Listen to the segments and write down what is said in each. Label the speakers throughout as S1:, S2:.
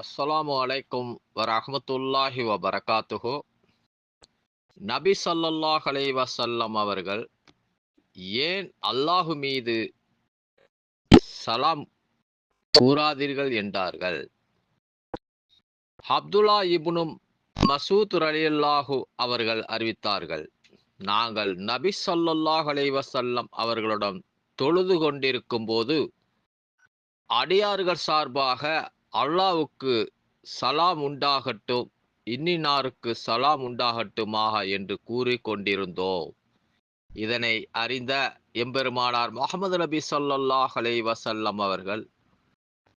S1: அஸ்ஸலாமு அலைக்கும் வரஹமத்துல்லாஹி வபரகாத்துஹோ. நபி ஸல்லல்லாஹு அலைஹி வஸல்லம் அவர்கள் ஏன் அல்லாஹு மீது சலாம் கூறாதீர்கள் என்றார்கள்? அப்துல்லா இபுனும் மசூத் அலியல்லாஹு அவர்கள் அறிவித்தார்கள் நாங்கள் நபி ஸல்லல்லாஹு அலைவசல்லம் வஸல்லம் அவர்களிடம் தொழுது கொண்டிருக்கும் போது அடியார்கள் சார்பாக அல்லாவுக்கு சலாம் உண்டாகட்டும் இன்னினாருக்கு சலாம் உண்டாகட்டுமாக என்று கூறி கொண்டிருந்தோம். இதனை அறிந்த எம்பெருமானார் முகமது நபி சொல்லாஹ் அலைஹி அவர்கள்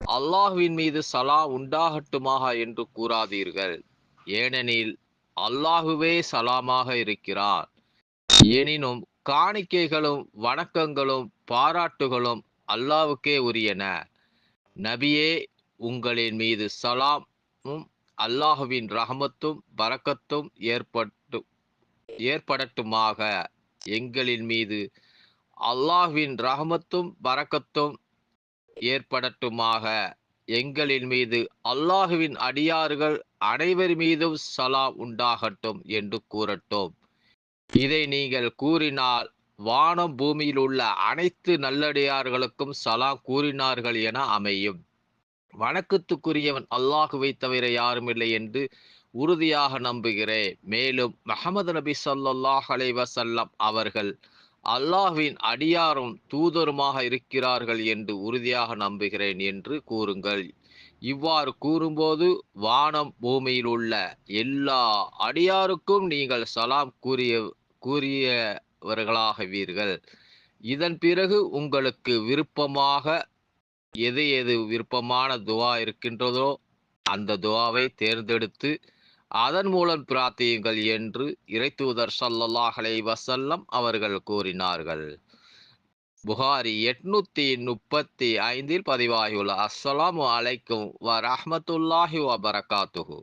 S1: அல்லாஹுவின் மீது சலாம் உண்டாகட்டுமாக என்று கூறாதீர்கள். ஏனெனில் அல்லாஹுவே சலாமாக இருக்கிறார். எனினும் காணிக்கைகளும் வணக்கங்களும் பாராட்டுகளும் அல்லாவுக்கே உரியன. நபியே உங்களின் மீது சலாமும் அல்லாஹுவின் ரஹமத்தும் பறக்கத்தும் ஏற்பட்டு ஏற்படட்டுமாக. எங்களின் மீது அல்லாஹ்வின் ரஹமத்தும் பறக்கத்தும் ஏற்படட்டுமாக. எங்களின் மீது அல்லாஹுவின் அடியார்கள் அனைவர் மீதும் சலாம் உண்டாகட்டும் என்று கூறட்டும். இதை நீங்கள் கூறினால் வானம் பூமியில் உள்ள அனைத்து நல்லடியார்களுக்கும் சலாம் கூறினார்கள் என அமையும். வணக்கத்துக்குரியவன் அல்லாஹுவை தவிர யாருமில்லை என்று உறுதியாக நம்புகிறேன். மேலும் மஹமது நபி சொல்லாஹ் அலைஹி வஸல்லம் அவர்கள் அல்லாஹ்வின் அடியாரும் தூதருமாக இருக்கிறார்கள் என்று உறுதியாக நம்புகிறேன் என்று கூறுங்கள். இவ்வாறு கூறும்போது வானம் பூமியில் உள்ள எல்லா அடியாருக்கும் நீங்கள் சலாம் கூறிய கூறியவர்களாகவீர்கள். இதன் பிறகு உங்களுக்கு விருப்பமாக எது எது விருப்பமான துவா இருக்கின்றதோ அந்த துவாவை தேர்ந்தெடுத்து அதன் மூலம் பிரார்த்தியுங்கள் என்று இறைத்தூதர் சல்லல்லாஹலை வசல்லம் அவர்கள் கூறினார்கள். புகாரி எட்நூத்தி முப்பத்தி ஐந்தில் பதிவாகியுள்ள அஸ்ஸலாமு அலைக்கும் வ ரஹமத்துல்லாஹி வ பரகாத்துஹூ